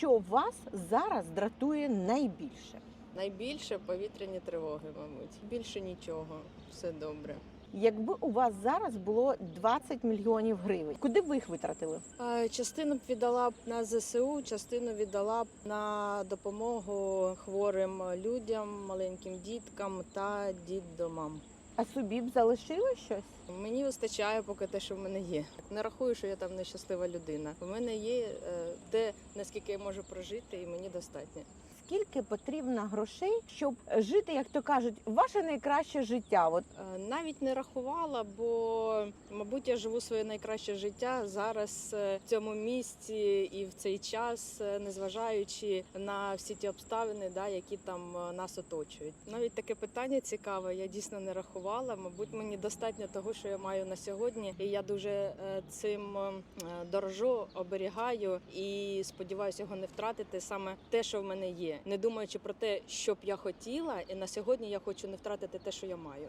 що вас зараз дратує найбільше? Найбільше повітряні тривоги, мабуть. Більше нічого. Все добре. Якби у вас зараз було 20 мільйонів гривень, куди б ви їх витратили? Частину б віддала б на ЗСУ, частину віддала б на допомогу хворим людям, маленьким діткам та дітдомам. А собі б залишили щось? Мені вистачає поки те, що в мене є. Не рахую, що я там нещаслива людина. У мене є е, те, наскільки я можу прожити, і мені достатньо. Скільки потрібно грошей, щоб жити, як то кажуть, ваше найкраще життя? От Е, Навіть не рахувала, бо мабуть я живу своє найкраще життя зараз е, в цьому місці і в цей час, е, незважаючи на всі ті обставини, да, які там нас оточують. Навіть таке питання цікаве. Я дійсно не рахувала. Мабуть, мені достатньо того, що я маю на сьогодні, і я дуже цим дорожу, оберігаю і сподіваюся його не втратити саме те, що в мене є, не думаючи про те, що б я хотіла, і на сьогодні я хочу не втратити те, що я маю.